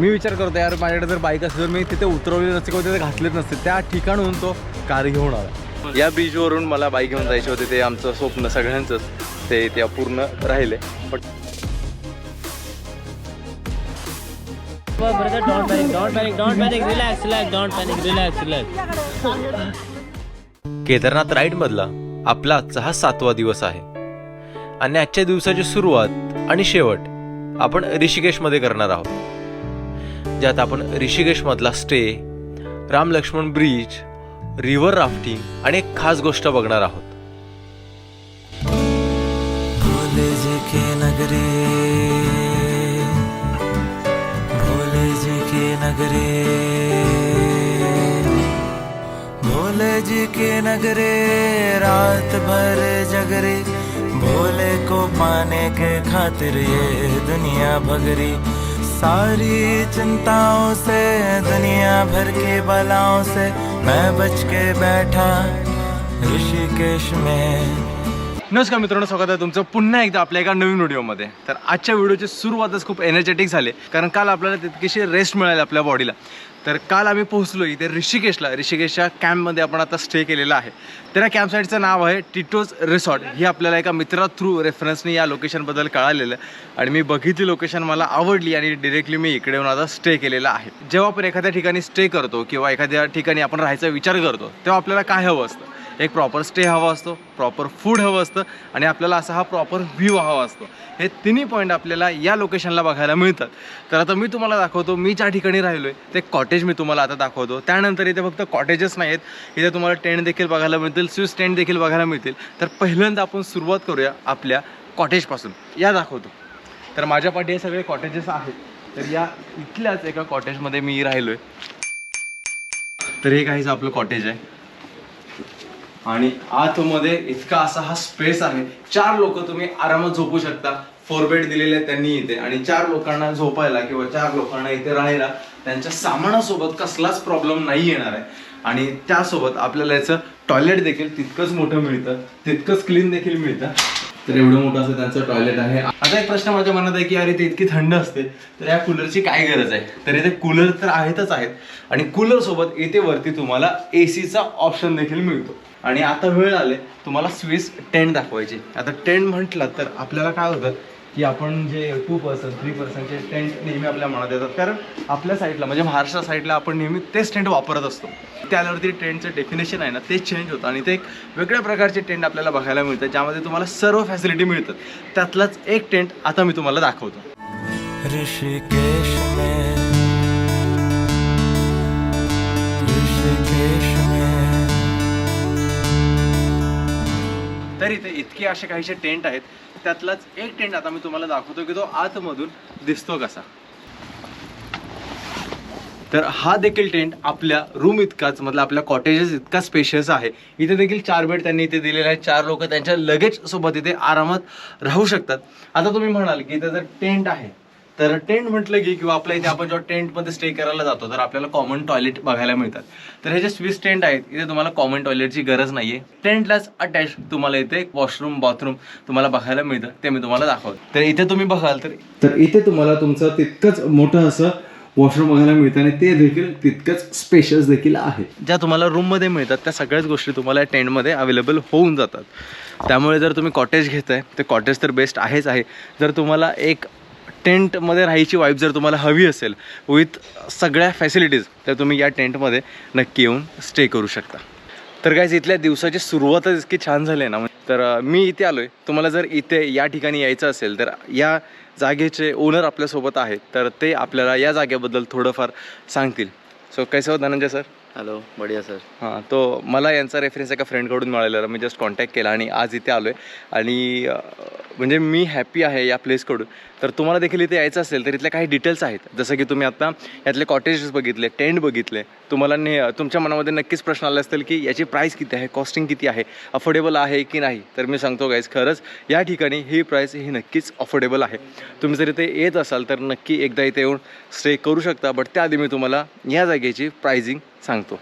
मी विचार करतो यार माझ्याकडे जर बाईक असेल तर मी तिथे उतरवली नसते किंवा तिथे घातलेच नसते त्या ठिकाणून तो कार घेऊन आला. या बीचवरून मला बाईक घेऊन जायचे होते ते आमचं स्वप्न सगळ्यांचंच ते ते अपूर्ण राहिले. Relax. केदारनाथ राईडमधला आपला आजचा हा सातवा दिवस आहे. आणि आजच्या दिवसाची सुरुवात आणि शेवट आपण ऋषिकेशमध्ये करणार आहोत. ज्यात आपण ऋषिकेशमधला stay Ram Lakshman bridge river rafting आणि एक खास गोष्ट बघणार आहोत. भोले जी के नगरे भोले नगरे के नगरे रात भर जगरे भोले को पाने के खातिर ये दुनिया भगरी। सारी चिंताओं से दुनिया भर के बलाओं से मैं बच के बैठा ऋषिकेश में। नमस्कार मित्रांनो स्वागत आहे तुमचं पुन्हा एकदा आपल्या एका नवीन व्हिडिओमध्ये. तर आजच्या व्हिडिओची सुरुवातच खूप एनर्जेटिक झाली कारण काल आपल्याला तितकीशी रेस्ट मिळाली आपल्या बॉडीला तर काल आम्ही पोहोचलो इथे ऋषिकेशला. ऋषिकेशच्या कॅम्पमध्ये आपण आता स्टे केलेला आहे. तर या कॅम्प साईटचं नाव आहे टिटोज रिसॉर्ट. ही आपल्याला एका मित्रा थ्रू रेफरन्सने या लोकेशनबद्दल कळालेलं. आहे आणि मी बघितली लोकेशन मला आवडली आणि डिरेक्टली मी इकडे येऊन आता स्टे केलेला आहे. जेव्हा आपण एखाद्या ठिकाणी स्टे करतो किंवा एखाद्या ठिकाणी आपण राहायचा विचार करतो तेव्हा आपल्याला काय हवं असतं? एक प्रॉपर स्टे हवा असतो प्रॉपर फूड हवं असतं आणि आपल्याला असा हा प्रॉपर व्ह्यू हवा असतो. हे तिन्ही पॉईंट आपल्याला या लोकेशनला बघायला मिळतात. तर आता मी तुम्हाला दाखवतो मी ज्या ठिकाणी राहिलो आहे ते कॉटेज मी तुम्हाला आता दाखवतो. त्यानंतर इथे फक्त कॉटेजेस नाही आहेत इथे तुम्हाला टेंट देखील बघायला मिळतील स्विस टेंट देखील बघायला मिळतील. तर पहिल्यांदा आपण सुरुवात करूया आपल्या कॉटेजपासून या दाखवतो. तर माझ्या पाठी हे सगळे कॉटेजेस आहेत. तर या इथल्याच एका कॉटेजमध्ये मी राहिलो आहे तर हे काहीच आपलं कॉटेज आहे. आणि आतमध्ये इतका असा हा स्पेस आहे. चार लोक तुम्ही आरामात झोपू शकता. फोर बेड दिलेले आहेत त्यांनी इथे. आणि चार लोकांना झोपायला किंवा चार लोकांना इथे राहायला त्यांच्या सामानासोबत कसलाच प्रॉब्लेम नाही येणार आहे. आणि त्यासोबत आपल्याला याचं टॉयलेट देखील तितकंच मोठं मिळतं. तितकंच क्लीन देखील मिळतं. तर एवढं मोठं असं त्यांचं टॉयलेट आहे. आता एक प्रश्न माझ्या मनात आहे की अरे ते इतकी थंड असते तर या कूलरची काय गरज आहे? तर इथे कूलर तर आहेतच आहेत. आणि कूलर सोबत इथे वरती तुम्हाला एसीचा ऑप्शन देखील मिळतो. आणि आता वेळ आले तुम्हाला स्विस टेंट दाखवायची. आता टेंट म्हटलं तर आपल्याला काय होतं? की आपण जे टू पर्सन थ्री पर्सनचे टेंट नेहमी आपल्या मनात येतात. कारण आपल्या साईडला म्हणजे महाराष्ट्र साईडला आपण नेहमी तेच टेंट वापरत असतो. त्यावरती टेंटचं डेफिनेशन आहे ना ते चेंज होतं. आणि ते एक वेगळ्या प्रकारचे टेंट आपल्याला बघायला मिळतात ज्यामध्ये तुम्हाला सर्व फॅसिलिटी मिळतात. त्यातलाच एक टेंट आता मी तुम्हाला दाखवतो. ऋषिकेश तर इथे इतके असे काहीसे टेंट आहेत त्यातलाच एक टेंट आता मी तुम्हाला दाखवतो की तो आतमधून दिसतो कसा. तर हा देखील टेंट आपल्या रूम इतकाच मतलब आपल्या कॉटेजेस इतका स्पेशियस आहे. इथे देखील चार बेड त्यांनी इथे दिलेले आहेत. चार लोक त्यांच्या लगेज सोबत इथे आरामात राहू शकतात. आता तुम्ही म्हणाल की इथे जर टेंट आहे तर टेंट म्हटलं की किंवा आपल्या इथे आपण जेव्हा टेंटमध्ये स्टे करायला जातो तर आपल्याला कॉमन टॉयलेट बघायला मिळतात. तर हे जे स्विस टेंट आहेत इथे तुम्हाला कॉमन टॉयलेटची गरज नाहीये. टेंटलाच अटॅच तुम्हाला इथे वॉशरूम बाथरूम तुम्हाला बघायला मिळतं. ते मी तुम्हाला दाखवतो. तर इथे तुम्ही बघाल तर तर इथे तुम्हाला तुमचं तितकंच मोठं असं वॉशरूम बघायला मिळतं आणि ते देखील तितकंच स्पेशस देखील आहे. ज्या तुम्हाला रूममध्ये मिळतात त्या सगळ्याच गोष्टी तुम्हाला टेंटमध्ये अवेलेबल होऊन जातात. त्यामुळे जर तुम्ही कॉटेज घेताय तर कॉटेज तर बेस्ट आहेच आहे. जर तुम्हाला एक टेंटमध्ये राहायची वाईफ जर तुम्हाला हवी असेल विथ सगळ्या फॅसिलिटीज तर तुम्ही या टेंटमध्ये नक्की येऊन स्टे करू शकता. तर काय इथल्या दिवसाची सुरुवातच इतकी छान झाली आहे ना. तर मी इथे आलो आहे तुम्हाला जर इथे या ठिकाणी यायचं असेल तर या जागेचे ओनर आपल्यासोबत आहेत तर ते आपल्याला या जागेबद्दल थोडंफार सांगतील. सो कैसे हो धनंजय सर हॅलो बढिया सर हां तो मला यांचा रेफरन्स एका फ्रेंडकडून मिळालेला मी जस्ट कॉन्टॅक्ट केला आणि आज इथे आलो आहे आणि म्हणजे मी हॅपी आहे या प्लेसकडून तर तुम्हाला देखील इथे यायचं असेल तर इथल्या काही डिटेल्स आहेत. जसं की तुम्ही आता यातले कॉटेजेस बघितले टेंट बघितले. तुम्हाला ने तुमच्या मनामध्ये नक्कीच प्रश्न आले असतील की याची प्राईस किती आहे कॉस्टिंग किती आहे अफोर्डेबल आहे की नाही? तर मी सांगतो गाईज खरंच या ठिकाणी ही प्राईस ही नक्कीच अफोर्डेबल आहे. तुम्ही जर इथे येत असाल तर नक्की एकदा इथे येऊन स्टे करू शकता. बट त्याआधी मी तुम्हाला या जागेची प्राइसिंग सांगतो.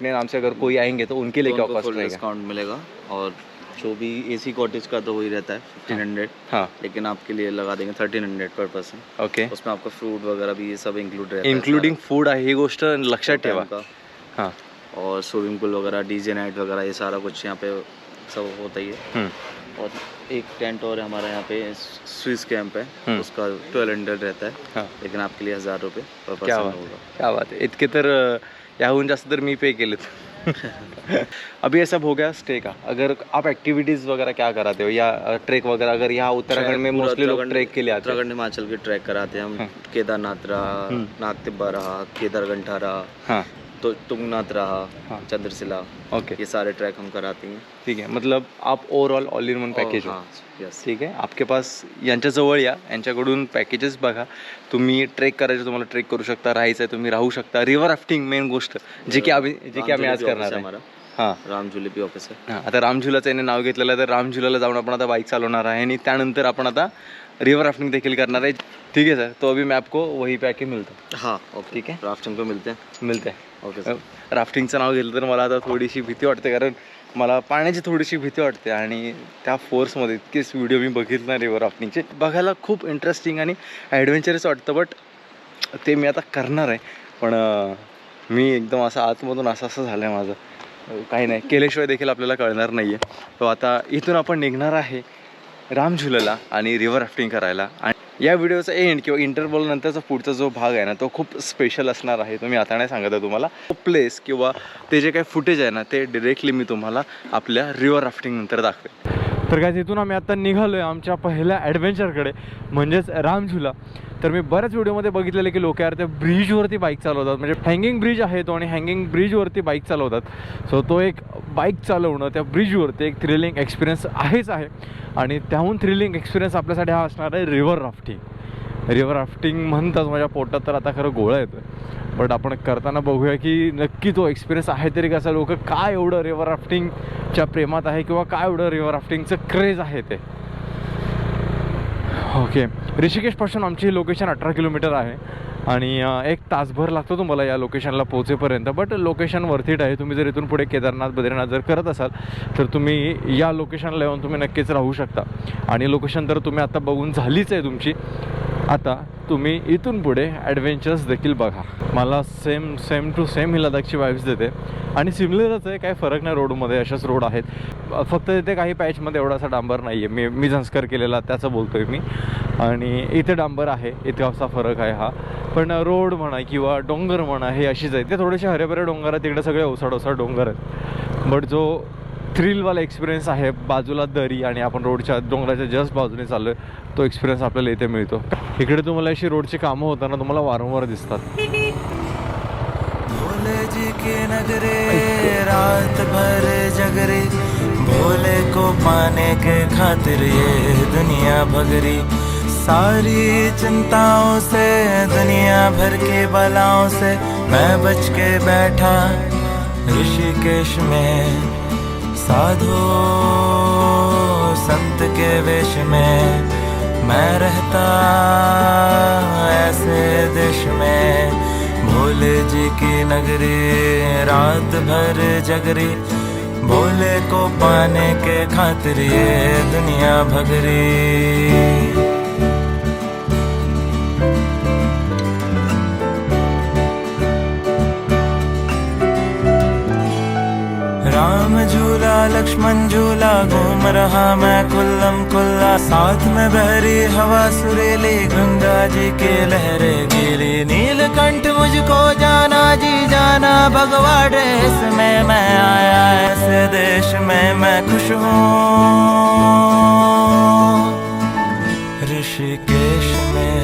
नहीं हमसे अगर कोई आएंगे तो उनके लिए क्या डिस्काउंट मिलेगा और जो भी एसी कॉटेज का तो वही रहता है फिफ्टीन हंड्रेड हाँ। लेकिन आपके लिए लगा देंगे thirteen hundred per person okay उसमें आपका फ्रूट वगैरह भी ये सब इंक्लूड रहता है। इन्क्लूडिंग फ़ूड ही गोष्ट लक्षात ठेवा का। हाँ। और स्विमिंग पूल वगैरह डीजे नाइट वगैरह ये सारा कुछ यहाँ पे सब होता ही है। हम्म, और एक टेंट और है हमारा यहाँ पे स्विस कैंप है। हम्म. उसका ट्वेल्व हंड्रेड रहता है। हाँ। लेकिन आपके लिए हज़ार रुपये पर क्या पर्सन बात होगा। क्या बात है। इतके तर याहून जास्त तर मी पे केलेत। अभी ऐसा हो गया स्टे का। अगर आप एक्टिविटीज वगैरह क्या कराते हो या ट्रेक वगैरह अगर यहाँ उत्तराखंड में मोस्टली लोग ट्रेक के लिए आते हैं। उत्तराखंड हिमाचल के ट्रैक कराते हैं हम. केदारनाथ रहा हम्म. नाग तिब्बा रहा केदारगंठा रहा। तो तुंगनाथ रहा हाँ. चंद्रशिला ओके। ये सारे ट्रैक हम कराते हैं। ठीक आहे मतलब आप overall all in one package हो। हाँ यस ठीक आहे आपके पास यांच्याजवळ या यांच्याकडून पॅकेजेस बघा। तुम्ही ट्रेक करायचं तुम्हाला ट्रेक करू शकता राहायचं आहे तुम्ही राहू शकता. रिव्हर राफ्टिंग मेन गोष्ट जे की आम्ही जे की आम्ही आज करणार आहे. हां। राम जुलेबी ऑफिस है हां आता रामझुलाचं याने नाव घेतलेलं आहे तर रामझुलाला जाऊन आपण आता बाईक चालवणार आहे आणि त्यानंतर आपण आता रिव्हर राफ्टिंग देखील करणार आहे. ठीक आहे सर तो अभी मैं आपको वही पे आके मिळतो हाँ। ओके ठीक है? राफ्टिंग पे मिलते हैं। मिळते आहे ओके सर राफ्टिंगचं नाव घेतलं तर मला आता थोडीशी भीती वाटते कारण मला पाण्याची थोडीशी भीती वाटते आणि त्या फोर्समध्ये इतकेच व्हिडिओ मी बघितले ना राफ्टिंगचे बघायला खूप इंटरेस्टिंग आणि ॲडव्हेंचरस वाटतं बट ते मी आता करणार आहे. पण मी एकदम असं आतमधून असं असं झालं आहे माझं काही नाही. केल्याशिवाय देखील आपल्याला कळणार नाही आहे तो आता इथून आपण निघणार आहे रामझुलाला आणि रिव्हर राफ्टिंग करायला. आणि या व्हिडिओचा एंड किंवा इंटरवल नंतरचा पुढचा जो भाग आहे ना तो खूप स्पेशल असणार आहे. तो मी आता नाही सांगत आहे तुम्हाला. तो प्लेस किंवा ते जे काही फुटेज आहे ना ते डिरेक्टली मी तुम्हाला आपल्या रिव्हर राफ्टिंग नंतर दाखवेन. तर काय तिथून आम्ही आता निघालो आहे आमच्या पहिल्या ॲडव्हेंचरकडे म्हणजेच रामझुला. तर मी बऱ्याच व्हिडिओमध्ये बघितलेलं की लोक यार त्या ब्रिजवरती बाईक चालवतात. म्हणजे हँगिंग ब्रिज आहे तो आणि हँगिंग ब्रिजवरती बाईक चालवतात. सो तो एक बाईक चालवणं त्या ब्रिजवरती एक थ्रिलिंग एक्सपिरियन्स आहेच आहे. आणि त्याहून थ्रिलिंग एक्सपिरियन्स आपल्यासाठी हा असणार आहे रिव्हर राफ्टिंग रिव्हर राफ्टिंग म्हणतात माझ्या पोटात तर आता खरं गोळा येतो बट आपण करताना बघूया की नक्की तो एक्सपिरियन्स आहे तरी कसा? लोक काय एवढं रिव्हर राफ्टिंगच्या प्रेमात आहे किंवा काय एवढं रिव्हर राफ्टिंगचं क्रेज आहे ते? ओके. ऋषिकेशपासून आमची लोकेशन अठरा किलोमीटर आहे. आणि एक तासभर लागतो तुम्हाला या लोकेशनला पोहोचेपर्यंत. बट लोकेशन वर्थीट आहे. तुम्ही जर इथून पुढे केदारनाथ बद्रीनाथ जर करत असाल तर तुम्ही या लोकेशनला येऊन तुम्ही नक्कीच राहू शकता. आणि लोकेशन तर तुम्ही आता बघून झालीच आहे तुमची. आता तुम्ही इथून पुढे ॲडव्हेंचर्स देखील बघा. मला सेम सेम टू सेम ही लदाखची वाईब्स देते. आणि सिमिलरच आहे काही फरक नाही रोडमध्ये अशाच रोड आहेत. फक्त इथे काही पॅचमध्ये एवढासा डांबर नाही आहे मी मी संस्कार केलेला त्याचं बोलतो आहे मी. आणि इथे डांबर आहे इतकासा फरक आहे हा. पण रोड म्हणा किंवा डोंगर म्हणा हे अशीच आहे ते थोडेसे हरेभरे डोंगर आहेत तिकडे सगळे ओसाड ओसाड डोंगर आहेत. बट जो थ्रिलवाला एक्सपिरियन्स आहे बाजूला दरी आणि आपण रोडच्या डोंगराच्या जस्ट बाजूने चाललो आहे तो एक्सपिरियन्स आपल्याला इथे मिळतो. इकडे तुम्हाला अशी रोडची कामं होताना तुम्हाला वारंवार दिसतात. रात भर जगरे. भोले को पाने के खातिर ये दुनिया भगरी. सारी चिंताओं से, दुनिया भर की बलाओं से मैं बच के बैठा ऋषिकेश में, साधु संत के वेश में। मैं रहता ऐसे देश में, भोले जी की नगरी रात भर जगरी। भोले को पाने के खातिर ये दुनिया भगरी। राम झूला लक्ष्मण झूला घूम रहा मैं कुल्लम कुल्ला साथ में बहरी हवा सुरीली गंगा जी के लहरे गीली। नीलकंठ मुझको जाना जी जाना भगवा ड्रेस में मैं आया ऐसे देश में मैं खुश हूँ। ऋषिकेश में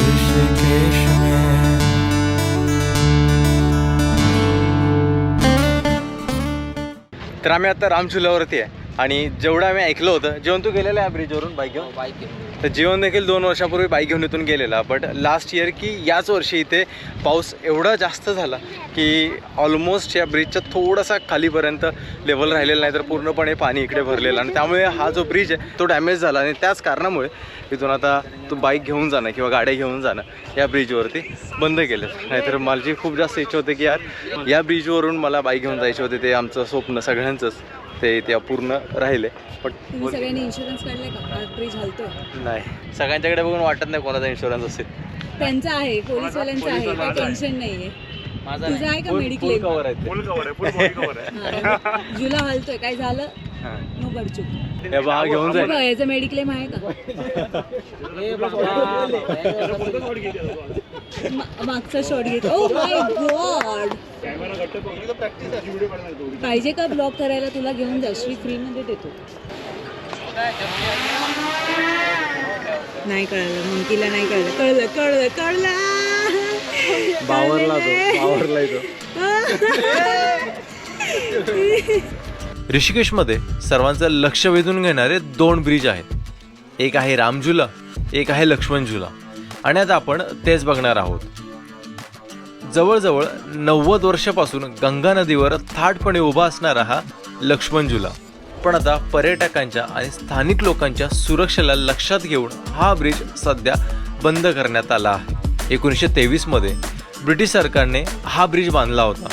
ऋषिकेश में। तर आम्ही आता रामझुल्यावरती आहे. आणि जेवढं आम्ही ऐकलं होतं जेवण तू गेलेला आहे ब्रिजवरून बाईक घेऊन. बाईक घेऊन. तर जीवन देखील दोन वर्षापूर्वी बाईक घेऊन इथून गेलेला. बट लास्ट इयर की याच वर्षी इथे पाऊस एवढा जास्त झाला की ऑलमोस्ट या ब्रिजच्या थोडासा खालीपर्यंत लेवल राहिलेला नाही तर पूर्णपणे पाणी इकडे भरलेलं. आणि त्यामुळे हा जो ब्रिज आहे तो डॅमेज झाला. आणि त्याच कारणामुळे इथून आता तू बाईक घेऊन जाणं किंवा गाड्या घेऊन जाणं या ब्रिजवरती बंद केलं. नाहीतर माझी खूप जास्त इच्छा होती की यार या ब्रिजवरून मला बाईक घेऊन जायचे होते ते आमचं स्वप्न सगळ्यांचंच. ते ते अपूर्ण राहिले. पण सगळ्यांनी इन्शुरन्स काढलाय का? नाही. सगळ्यांच्याकडे बघून वाटत नाही कोणाचा इन्शुरन्स असेल. त्यांचा आहे पोलीसवाल्यांचा आहे काही टेन्शन नाहीये. माझा तुझा आहे का फुल मेडिक्लेम कवर आहे जुला हलतोय. काय झालं? हा. हे घेऊन बघ, जाईल याचं मेडिक्लेम आहे का? ए बाबा मा- मागचा शॉट घेत ओ माय गॉड पाहिजे का ब्लॉक करायला? तुला घेऊन जा. श्री फ्री मध्ये देतो. नाही कळलं. मंकीला नाही कळलं. कळलं कळलं कळलं. बावरला ऋषिकेशमध्ये सर्वांचं लक्ष वेधून घेणारे दोन ब्रिज आहेत. एक आहे रामझुला एक आहे लक्ष्मण झुला आणि आता आपण तेच बघणार आहोत. जवळजवळ नव्वद वर्षापासून गंगा नदीवर थाटपणे उभा असणारा हा लक्ष्मण झुला पण आता पर्यटकांच्या आणि स्थानिक लोकांच्या सुरक्षेला लक्षात घेऊन हा ब्रिज सध्या बंद करण्यात आला आहे. एकोणीसशे तेवीसमध्ये ब्रिटिश सरकारने हा ब्रिज बांधला होता.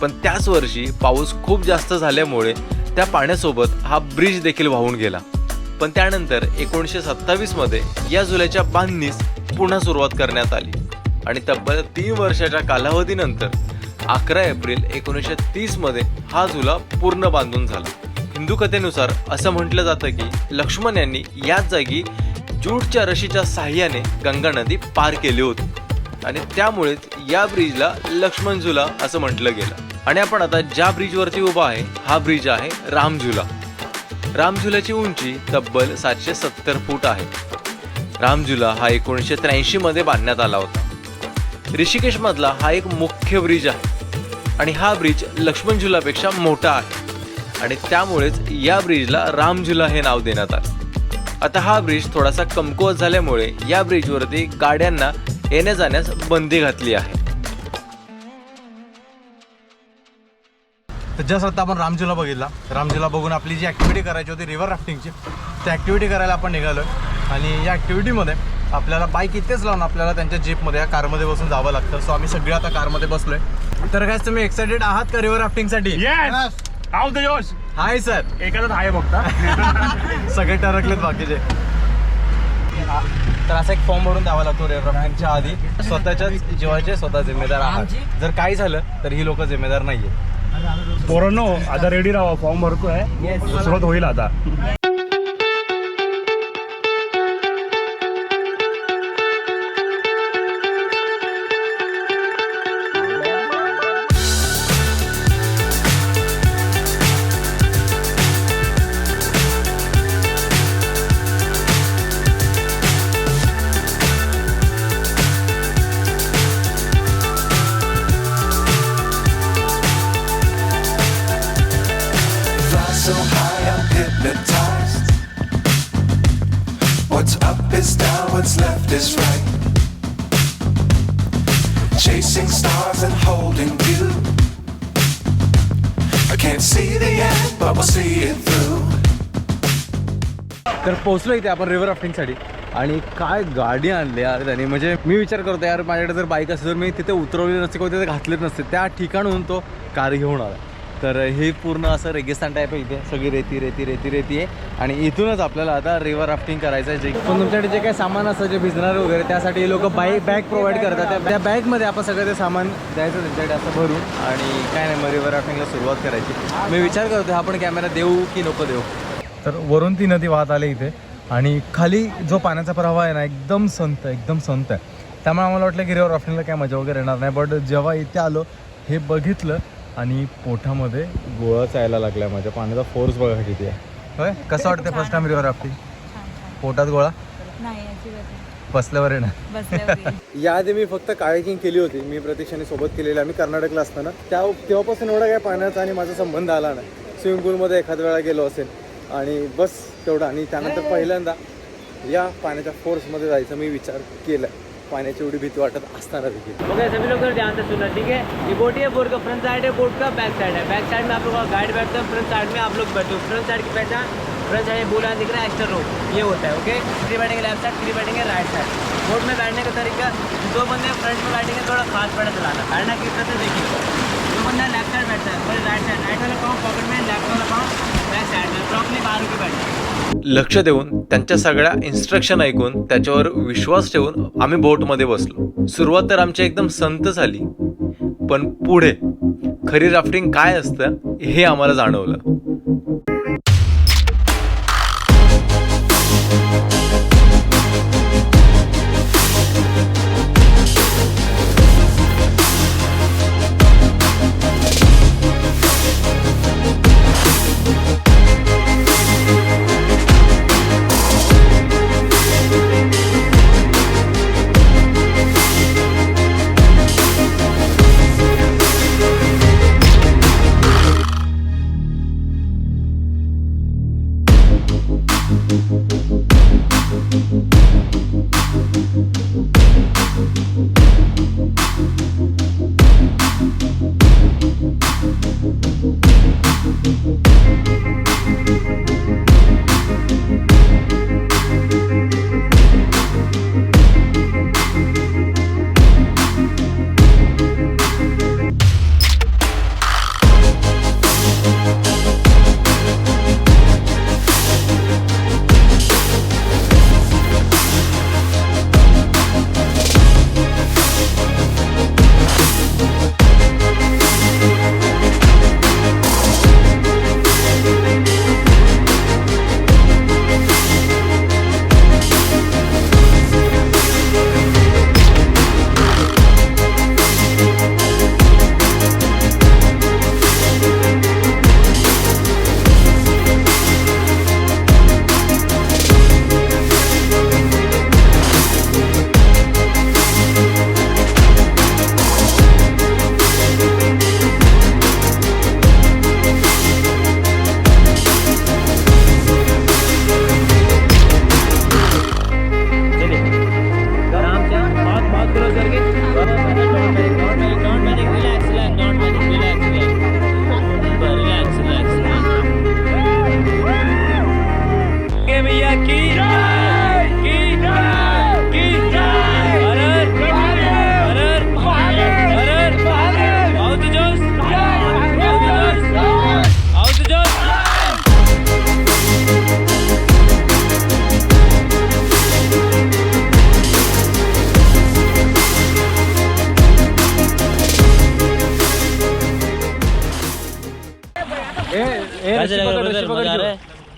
पण त्याच वर्षी पाऊस खूप जास्त झाल्यामुळे त्या पाण्यासोबत हा ब्रिज देखील वाहून गेला. पण त्यानंतर एकोणीसशे सत्तावीसमध्ये या झुल्याच्या बांधणीस पुन्हा सुरुवात करण्यात आली. आणि तब्बल तीन वर्षाच्या कालावधीनंतर अकरा एप्रिल एकोणीसशे तीसमध्ये हा झुला पूर्ण बांधून झाला. हिंदू कथेनुसार असं म्हटलं जातं की लक्ष्मण यांनी याच जागी ज्यूटच्या रशीच्या साह्याने गंगा नदी पार केली होती. आणि त्यामुळेच या ब्रिजला लक्ष्मण झुला असं म्हटलं गेलं. आणि आपण आता ज्या ब्रिजवरती उभा आहे हा ब्रिज आहे रामझुला रामझुल्याची उंची तब्बल सातशे सत्तर फूट आहे. रामझुला हा एकोणीसशे त्र्याऐंशी मध्ये बांधण्यात आला होता. ऋषिकेश मधला हा एक मुख्य ब्रिज आहे आणि हा ब्रिज लक्ष्मण झुलापेक्षा मोठा आहे. आणि त्यामुळेच या ब्रिजला रामझुला हे नाव देण्यात आलं. आता हा ब्रिज थोडासा कमकुवत झाल्यामुळे या ब्रिजवरती गाड्यांना येण्या जाण्यास बंदी घातली आहे. तर जस्ट आता आपण रामझुला बघितला रामझुला बघून आपली जी ॲक्टिव्हिटी करायची होती रिव्हर राफ्टिंगची ती ॲक्टिव्हिटी करायला आपण निघालो आणि या ॲक्टिव्हिटीमध्ये आपल्याला बाईक इथेच लावून आपल्याला त्यांच्या जीपमध्ये या कारमध्ये बसून जावं लागतं. सो आम्ही सगळे आता कारमध्ये बसलोय. तर काय तुम्ही एक्साइटेड आहात का river राफ्टिंगसाठी yes how's the josh high sir एखादाच आहे फक्त सगळे टरकलेत बाकीचे. तर असा एक फॉर्म भरून द्यावा लागतो रेफरन्सच्या आधी. स्वतःच्याच जीवाचे स्वतः जिम्मेदार आहात. जर काही झालं तर ही लोक जिम्मेदार नाहीये पोरांनो आता रेडी राहा फॉर्म भरतोय सुरुवात होईल आता तर पोहोचलो इथे आपण रिव्हर राफ्टिंगसाठी आणि काय गाडी आणली यार त्याने. म्हणजे मी विचार करतो यार माझ्याकडे जर बाईक असेल तर मी तिथे उतरवली नसते किंवा तिथे घातलेच नसते. त्या ठिकाणून तो कार घेऊन आला. तर हे पूर्ण असं रेगिस्तान टाईप आहे इथे. सगळी रेती रेती रेती रेती आहे. आणि इथूनच आपल्याला आता रिव्हर राफ्टिंग करायचं आहे जे पण तुमच्याकडे जे काही सामान असतं जे भिजणार वगैरे त्यासाठी हे लोक बाईक बॅग प्रोव्हाइड करतात. त्या- त्या बॅगमध्ये आपण सगळं ते सामान द्यायचं त्यांच्याकडे असं भरून. आणि काय नाही मग रिव्हर राफ्टिंगला सुरुवात करायची. मी विचार करतो आपण कॅमेरा देऊ की नको देऊ? तर वरून ती नदी वाहत आली इथे. आणि खाली जो पाण्याचा प्रवाह आहे ना एकदम संत आहे एकदम संत आहे. त्यामुळे आम्हाला वाटलं की रिव्हर राफ्टिंगला काय मजा वगैरे येणार नाही. बट जेव्हा इथे आलो हे बघितलं आणि पोटामध्ये गोळाच यायला लागला माझ्या पाण्याचा फोर्स बघा किती आहे. होय? कसं वाटतं फर्स्ट टाइम रिव्हर राफ्टिंग पोटात गोळा? बसल्यावर येणार. बसल्यावर याआधी मी फक्त कायाकिंग केली होती. मी प्रतीक्षाने सोबत केलेली. आम्ही कर्नाटकला असताना. त्या तेव्हापासून एवढा काय पाण्याचा आणि माझा संबंध आला नाही. स्विमिंग पूलमध्ये एखाद वेळा गेलो असेल. आणि बस तेवढं. आणि त्यानंतर पहिल्यांदा या पाण्याच्या फोर्समध्ये जायचा मी विचार केला. पाण्याची एवढी भीती वाटत असताना देखील. ओके सभी लोग थोड़ा ध्यान से सुनना ठीक है? ये बोट है बोट का फ्रंट साइड है बोट का बैक साइड है. बैक साइड में आप लोग का गाइड बैठते हैं फ्रंट साइड में आप लोग बैठो. फ्रंट साइड की पहचान फ्रंट साइड बोला दिख रहा है एक्स्ट्रा ये होता है ओके थ्री बैठेंगे लेफ्ट साइड थ्री बैठेंगे राइट साइड बोट में बैठने का तरीका दो बंदे फ्रंट में बैठेंगे थोड़ा खास पड़ा चलाना. बैठना किस तरह से देखिए. बंदा लेफ्ट साइड बैठता है फिर राइट साइड राइट वाला पाँव पॉकेट में लेफ्ट वाला पाँव. लक्ष देऊन त्यांच्या सगळ्या इन्स्ट्रक्शन ऐकून त्याच्यावर विश्वास ठेवून आम्ही बोटमध्ये बसलो. सुरुवात तर आमची एकदम संत झाली. पण पुढे खरी राफ्टिंग काय असतं हे आम्हाला जाणवलं.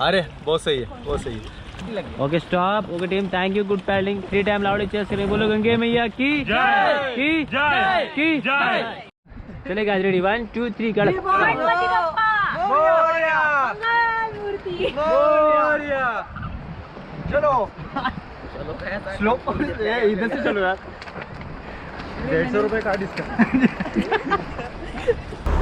अरे बहुत सही है बहुत सही है। Okay stop okay team thank you good paddling three time loud chess करें बोलो गंगे मैया की? जय की? जय की जय चले guys ready one two three कर चलो। स्लो इधर से चलो यार। दीडशे रुपये का डिस्काउंट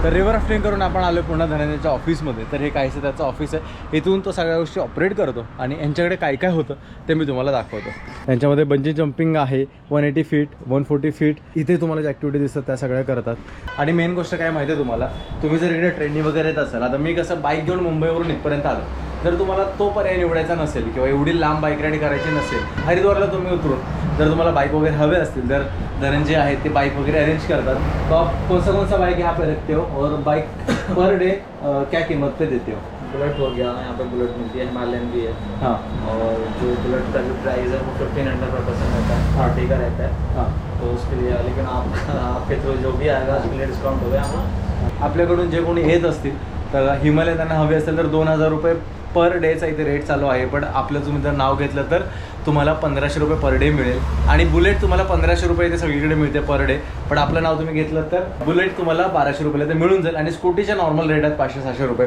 तर रिव्हर राफ्टिंग करून आपण आलो पुन्हा धनंजयच्या ऑफिसमध्ये तर हे काहीसं त्याचं ऑफिस आहे. इथून तो सगळ्या गोष्टी ऑपरेट करतो आणि यांच्याकडे काय काय होतं ते मी तुम्हाला दाखवतो. यांच्यामध्ये बंजी जम्पिंग आहे one eighty feet one forty feet इथे तुम्हाला ज्या ॲक्टिव्हिटी दिसतात त्या सगळ्या करतात. आणि मेन गोष्ट काय माहिती आहे तुम्हाला? तुम्ही जर इकडे ट्रेननी वगैरे येत असाल आता मी कसं बाईक घेऊन मुंबईवरून इथपर्यंत आलो. जर तुम्हाला तो पर्याय निवडायचा नसेल किंवा एवढी लांब बाईक राईड करायची नसेल हरिद्वारला तुम्ही उतरून जर तुम्हाला बाईक वगैरे हवे असतील तर धनंजय आहेत ते बाईक वगैरे अरेंज करतात तो आप कौन सा कौन सा बाइक यहाँ पे रखते हो और बाइक पर डे क्या कीमत पे देते हो? बुलेट हो गया यहाँ पे बुलेट मिलती है हिमालयन भी है। हाँ। और जो बुलेट का जो प्राइस है वो फिफ्टीन हंड्रेड पर पर्सन रहता है पार्टी का रहता है। हां। तो उसके लिए लेकिन आप आपके थ्रू जो भी आएगा उसके लिए डिस्काउंट हो गया आपल्याकडून जे कोणी येत असतील तर हिमालय त्यांना हवे असेल तर दोन हजार रुपये पर डेचा इथे रेट चालू आहे पण आपलं तुम्ही जर नाव घेतलं तर तुम्हाला पंधराशे रुपये पर डे मिळेल. आणि बुलेट तुम्हाला पंधराशे रुपये इथे सगळीकडे मिळते पर डे पण आपलं नाव तुम्ही घेतलं तर बुलेट तुम्हाला बाराशे रुपयाला ते मिळून जाईल. आणि स्कूटीचे नॉर्मल रेट आहेत पाचशे सहाशे रुपये.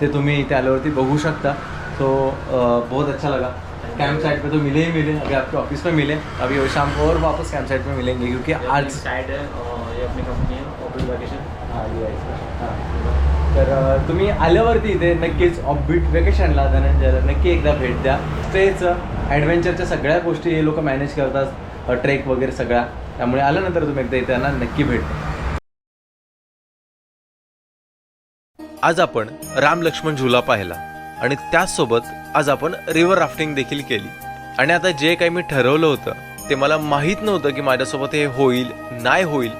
ते तुम्ही इथे आल्यावरती बघू शकता. तो बहुत अच्छा लगा. कैंप साइट पे तो मिले ही मिले. अभी आपके ऑफिस में मिले. अभी शाम को और वापस कैंप साइट में मिलेंगे क्योंकि आज साइड है और ये अपनी कंपनी है ओपन वैकेशन हाँ ये है इसका। हाँ। तर तुम्ही आल्यावरती इथे नक्कीच ऑफबीट वेकेशनला धनंजयला नक्की एकदा भेट द्या. स्टेचं ॲडव्हेंचरच्या सगळ्या गोष्टी हे लोक मॅनेज करतात ट्रेक वगैरे सगळ्या त्यामुळे आल्यानंतर तुम्ही एकदा इथे त्यांना नक्की भेट द्या. आज आपण राम लक्ष्मण झुला पाहिला आणि त्याचसोबत आज आपण रिव्हर राफ्टिंग देखील केली. आणि आता जे काही मी ठरवलं होतं ते मला माहीत नव्हतं की माझ्यासोबत हे होईल नाही होईल.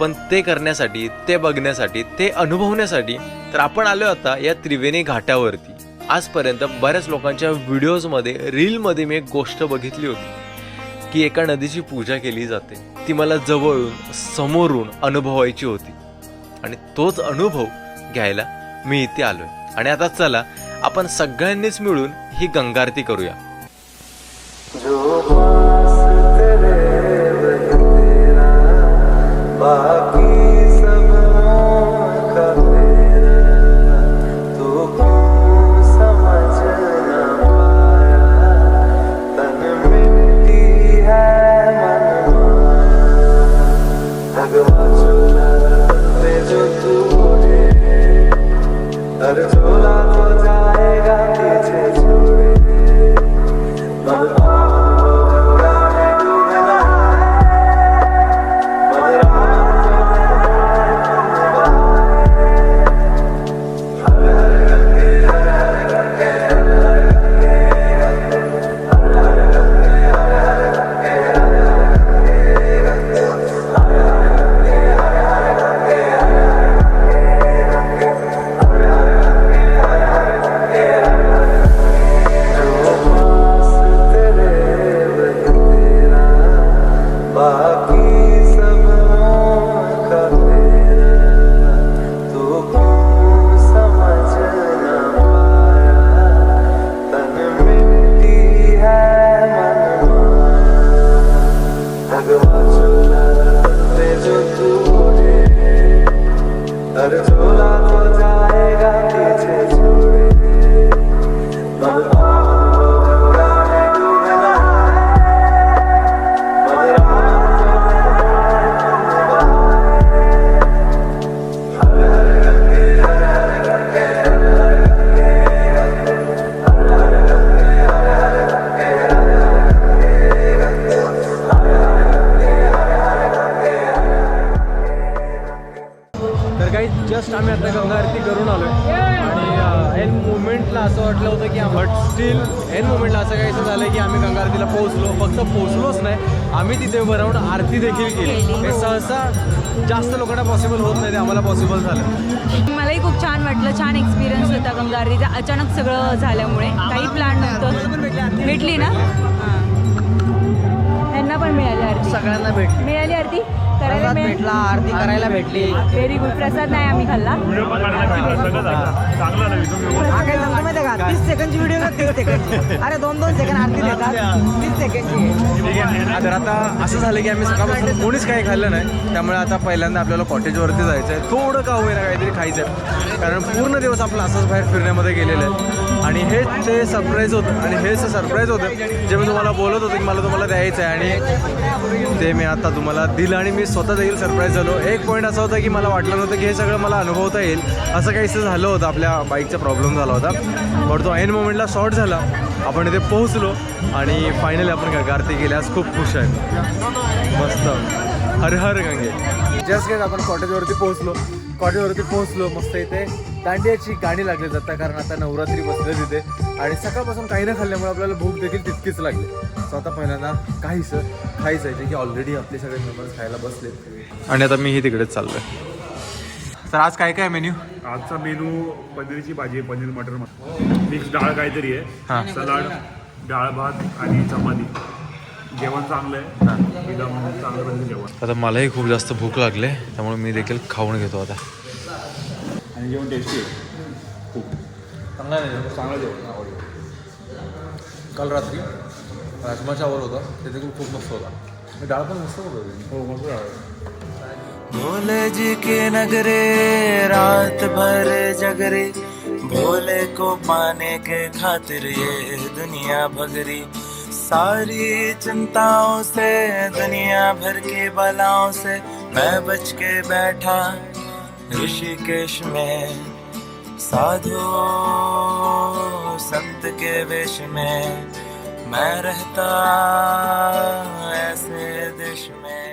पण ते करण्यासाठी ते बघण्यासाठी ते अनुभवण्यासाठी तर आपण आलो आता या त्रिवेणी घाटावरती. आजपर्यंत बऱ्याच लोकांच्या व्हिडिओजमध्ये रीलमध्ये मी एक गोष्ट बघितली होती की एका नदीची पूजा केली जाते. ती मला जवळून समोरून अनुभवायची होती. आणि तोच अनुभव घ्यायला मी इथे आलो आहे आणि आता चला आपण सगळ्यांनीच मिळून ही गंगारती करूया. हो बाकी फक्त पोहोचलोच नाही. आम्ही तिथे उभं राहून आरती देखील केली. हे सहसा जास्त लोकांना पॉसिबल होत नाही ते आम्हाला पॉसिबल झालं. मलाही खूप छान वाटलं छान एक्सपिरियन्स होता गंगा आरतीचा अचानक सगळं झाल्यामुळे काही प्लॅन नव्हतं. भेटली ना? हां. पण मिळाली आरती. सगळ्यांना भेटली. मिळाली आरती. करायला भेटला आरती करायला भेटली. व्हेरी गुड प्रसाद नाही आम्ही खाल्ला. चांगलं हा काय सांगतो माहिती का? तीस सेकंडची व्हिडिओ का तीस सेकंडची अरे दोन दोन सेकंड आरती देतात. तीस सेकंडची तर आता असं झालं की आम्ही सकाळपासून कोणीच काही खाल्लं नाही. त्यामुळे आता पहिल्यांदा आपल्याला कॉटेजवरती जायचं आहे थोडं का होईना काहीतरी खायचं आहे कारण पूर्ण दिवस आपला असंच बाहेर फिरण्यामध्ये गेलेलं आहे. आणि हेच ते सरप्राईज होतं आणि हेच सरप्राईज होतं जे मी तुम्हाला बोलत होतो की मला तुम्हाला द्यायचं आहे आणि ते मी आता तुम्हाला दिलं आणि मी स्वतः देखील सरप्राईज झालो. एक पॉईंट असा होता की मला वाटलं नव्हतं की हे सगळं मला अनुभवता येईल. असं काहीसं झालं होतं आपल्या बाईकचा प्रॉब्लेम झाला होता. बट तो ऐन मोमेंटला शॉर्ट झाला. आपण इथे पोहोचलो आणि फायनली आपण गारती आरती केल्यास खूप खुश आहे मस्त. हर हर गंगे. जस्ट गेट आपण कॉटेजवरती पोहोचलो. कॉटेजवरती पोहोचलो मस्त इथे दांडियाची गाणी लागली जातात कारण आता नवरात्री बसले तिथे आणि सकाळपासून काही न खाल्ल्यामुळे आपल्याला भूक देखील तितकीच लागली. सो आता पहिल्यांदा काहीसं खायचं आहे की ऑलरेडी आपले सगळे मेंबर्स खायला बसले आणि आता मीही तिकडेच चाललोय. तर आज काय काय मेन्यू आजचा मेनू पनीरची भाजी आहे पनीर मटर मिक्स डाळ काहीतरी हां. आहे सलाड डाळ भात आणि चपाती. जेवण चांगलं आहे. एकदम चांगलं म्हणजे जेवण. आता मलाही खूप जास्त भूक लागले त्यामुळे मी देखील खाऊन घेतो आता. आणि जेवण टेस्टी आहे. खूप. चांगलं जेवण? आवडलं. काल रात्री राजमा चावल होता ते देखील खूप मस्त होता. डाळ पण मस्त होतं. हो मस्त भोले जी के नगरे रात भर जगरे भोले को पाने के खातिर ये दुनिया भगरी। सारी चिंताओं से, दुनिया भर की बलाओं से मैं बच के बैठा ऋषिकेश में साधु संत के वेश में मैं रहता ऐसे देश में।